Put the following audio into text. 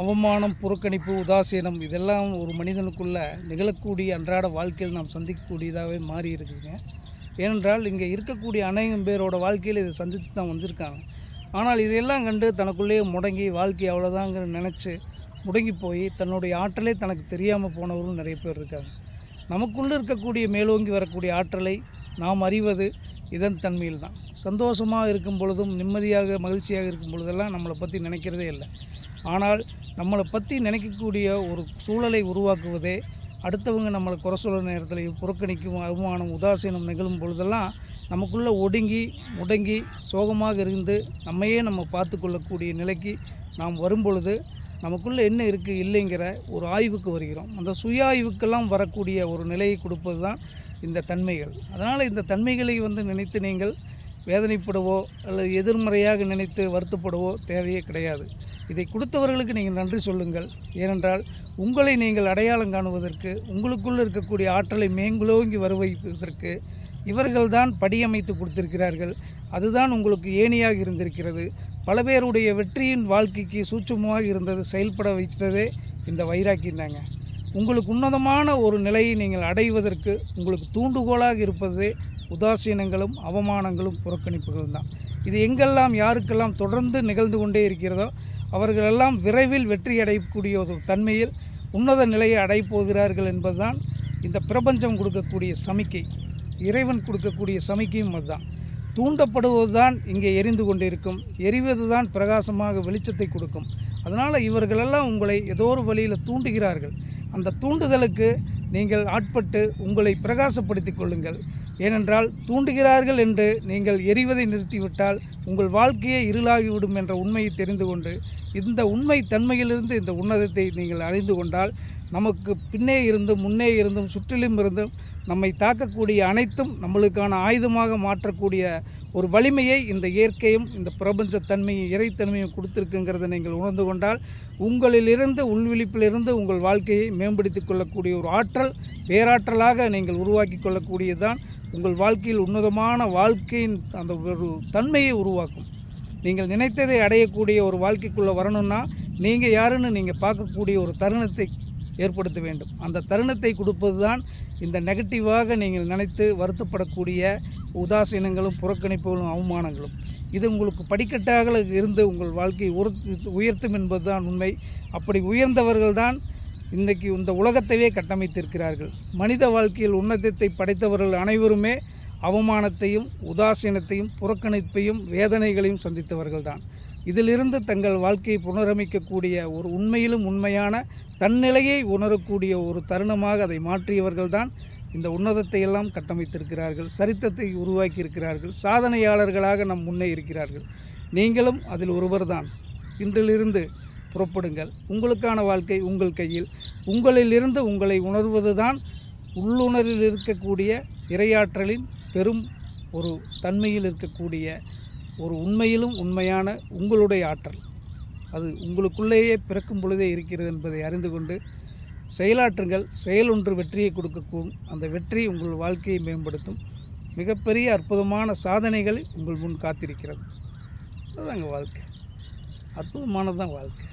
அவமானம் புறக்கணிப்பு உதாசீனம் இதெல்லாம் ஒரு மனிதனுக்குள்ள நிகழக்கூடிய அன்றாட வாழ்க்கையில் நாம் சந்திக்கக்கூடியதாகவே மாறி இருக்குதுங்க ஏனென்றால் இங்கே இருக்கக்கூடிய அநேகம் பேரோட வாழ்க்கையில் இதை சந்தித்து தான் வந்திருக்காங்க. ஆனால் இதையெல்லாம் கண்டு தனக்குள்ளேயே முடங்கி வாழ்க்கை அவ்வளோதாங்கிற நினச்சி முடங்கி போய் தன்னுடைய ஆற்றலே தனக்கு தெரியாமல் போனவர்களும் நிறைய பேர் இருக்காங்க. நமக்குள்ளே இருக்கக்கூடிய மேலோங்கி வரக்கூடிய ஆற்றலை நாம் அறிவது இதன் தன்மையில் தான் சந்தோஷமாக இருக்கும் பொழுதும் நிம்மதியாக மகிழ்ச்சியாக இருக்கும் பொழுதெல்லாம் நம்மளை பற்றி நினைக்கிறதே இல்லை. ஆனால் நம்மளை பற்றி நினைக்கக்கூடிய ஒரு சூழலை உருவாக்குவதே அடுத்தவங்க நம்மளை குறை சொல்கிற நேரத்தில் புறக்கணிக்கும் அவமானம் உதாசீனம் நிகழும் பொழுதெல்லாம் நமக்குள்ளே ஒடுங்கி முடங்கி சோகமாக இருந்து நம்மையே நம்ம பார்த்து கொள்ளக்கூடிய நிலைக்கு நாம் வரும்பொழுது நமக்குள்ளே என்ன இருக்குது இல்லைங்கிற ஒரு ஆய்வுக்கு வருகிறோம். அந்த சுய ஆய்வுக்கெல்லாம் வரக்கூடிய ஒரு நிலையை கொடுப்பது தான் இந்த தன்மைகள். அதனால் இந்த தன்மைகளை வந்து நினைத்து நீங்கள் வேதனைப்படவோ அல்லது எதிர்மறையாக நினைத்து வருத்தப்படவோ தேவையே கிடையாது. இதை கொடுத்தவர்களுக்கு நீங்கள் நன்றி சொல்லுங்கள். ஏனென்றால் உங்களை நீங்கள் அடையாளம் காணுவதற்கு உங்களுக்குள் இருக்கக்கூடிய ஆற்றலை மேங்குலோங்கி வருவைப்பதற்கு இவர்கள்தான் படியமைத்து கொடுத்திருக்கிறார்கள். அதுதான் உங்களுக்கு ஏணியாக இருந்திருக்கிறது. பல பேருடைய வெற்றியின் வாழ்க்கைக்கு சூட்சமமாக இருந்தது செயல்பட வைத்ததே இந்த வைராக்கியம் தாங்க. உங்களுக்கு உன்னதமான ஒரு நிலையை நீங்கள் அடைவதற்கு உங்களுக்கு தூண்டுகோலாக இருப்பதே உதாசீனங்களும் அவமானங்களும் புறக்கணிப்புகளும் தான். இது எங்கெல்லாம் யாருக்கெல்லாம் தொடர்ந்து நிகழ்ந்து கொண்டே இருக்கிறதோ அவர்களெல்லாம் விரைவில் வெற்றியடையக்கூடிய ஒரு தன்மையில் உன்னத நிலையை அடைப்போகிறார்கள் என்பதுதான் இந்த பிரபஞ்சம் கொடுக்கக்கூடிய சமிக்கை. இறைவன் கொடுக்கக்கூடிய சமிக்கையும் அதுதான். தூண்டப்படுவது தான் இங்கே எரிந்து கொண்டிருக்கும். எரிவது தான் பிரகாசமாக வெளிச்சத்தை கொடுக்கும். அதனால் இவர்களெல்லாம் உங்களை ஏதோ ஒரு வழியில் தூண்டுகிறார்கள். அந்த தூண்டுதலுக்கு நீங்கள் ஆட்பட்டு உங்களை பிரகாசப்படுத்திக் கொள்ளுங்கள். ஏனென்றால் தூண்டுகிறார்கள் என்று நீங்கள் எரிவதை நிறுத்திவிட்டால் உங்கள் வாழ்க்கையே இருளாகிவிடும் என்ற உண்மையை தெரிந்து கொண்டு இந்த உண்மை தன்மையிலிருந்து இந்த உன்னதத்தை நீங்கள் அறிந்து கொண்டால் நமக்கு பின்னே இருந்தும் முன்னே இருந்தும் சுற்றிலும் இருந்தும் நம்மை தாக்கக்கூடிய அனைத்தும் நம்மளுக்கான ஆயுதமாக மாற்றக்கூடிய ஒரு வலிமையை இந்த இயற்கையும் இந்த பிரபஞ்சத்தன்மையும் இறைத்தன்மையும் கொடுத்துருக்குங்கிறத நீங்கள் உணர்ந்து கொண்டால் உங்களிலிருந்து உள்விழிப்பிலிருந்து உங்கள் வாழ்க்கையை மேம்படுத்திக் கொள்ளக்கூடிய ஒரு ஆற்றல் பேராற்றலாக நீங்கள் உருவாக்கி கொள்ளக்கூடியதுதான் உங்கள் வாழ்க்கையில் உன்னதமான வாழ்க்கையின் அந்த ஒரு தன்மையை உருவாக்கும். நீங்கள் நினைத்ததை அடையக்கூடிய ஒரு வாழ்க்கைக்குள்ளே வரணும்னா நீங்கள் யாருன்னு நீங்கள் பார்க்கக்கூடிய ஒரு தருணத்தை ஏற்படுத்த வேண்டும். அந்த தருணத்தை கொடுப்பது தான் இந்த நெகட்டிவாக நீங்கள் நினைத்து வருத்தப்படக்கூடிய உதாசீனங்களும் புறக்கணிப்புகளும் அவமானங்களும். இது உங்களுக்கு படிக்கட்டாக இருந்து உங்கள் வாழ்க்கையை உயர்த்து உயர்த்தும் என்பதுதான் உண்மை. அப்படி உயர்ந்தவர்கள் தான் இன்றைக்கு இந்த உலகத்தையே கட்டமைத்திருக்கிறார்கள். மனித வாழ்க்கையில் உன்னதத்தை படைத்தவர்கள் அனைவருமே அவமானத்தையும் உதாசீனத்தையும் புறக்கணிப்பையும் வேதனைகளையும் சந்தித்தவர்கள்தான். இதிலிருந்து தங்கள் வாழ்க்கையை புனரமைக்கக்கூடிய ஒரு உண்மையிலும் உண்மையான தன்னிலையை உணரக்கூடிய ஒரு தருணமாக அதை மாற்றியவர்கள்தான் இந்த உன்னதத்தை எல்லாம் கட்டமைத்திருக்கிறார்கள் சரித்திரத்தை உருவாக்கியிருக்கிறார்கள் சாதனையாளர்களாக நம் முன்னே இருக்கிறார்கள். நீங்களும் அதில் ஒருவர்தான். இன்றிலிருந்து புறப்படுங்கள். உங்களுக்கான வாழ்க்கை உங்கள் கையில். உங்களிலிருந்து உங்களை உணர்வதுதான் உள்ளுணரில் இருக்கக்கூடிய இரையாற்றலின் பெரும் ஒரு தன்மையில் இருக்கக்கூடிய ஒரு உண்மையிலும் உண்மையான உங்களுடைய ஆற்றல். அது உங்களுக்குள்ளேயே பிறக்கும் பொழுதே இருக்கிறது என்பதை அறிந்து கொண்டு செயலாற்றுங்கள். செயல் ஒன்று வெற்றியை கொடுக்கக்கூடும். அந்த வெற்றி உங்கள் வாழ்க்கையை மேம்படுத்தும். மிகப்பெரிய அற்புதமான சாதனைகளை உங்கள் முன் காத்திருக்கிறது. அதுதாங்க வாழ்க்கை. அற்புதமானது தான் வாழ்க்கை.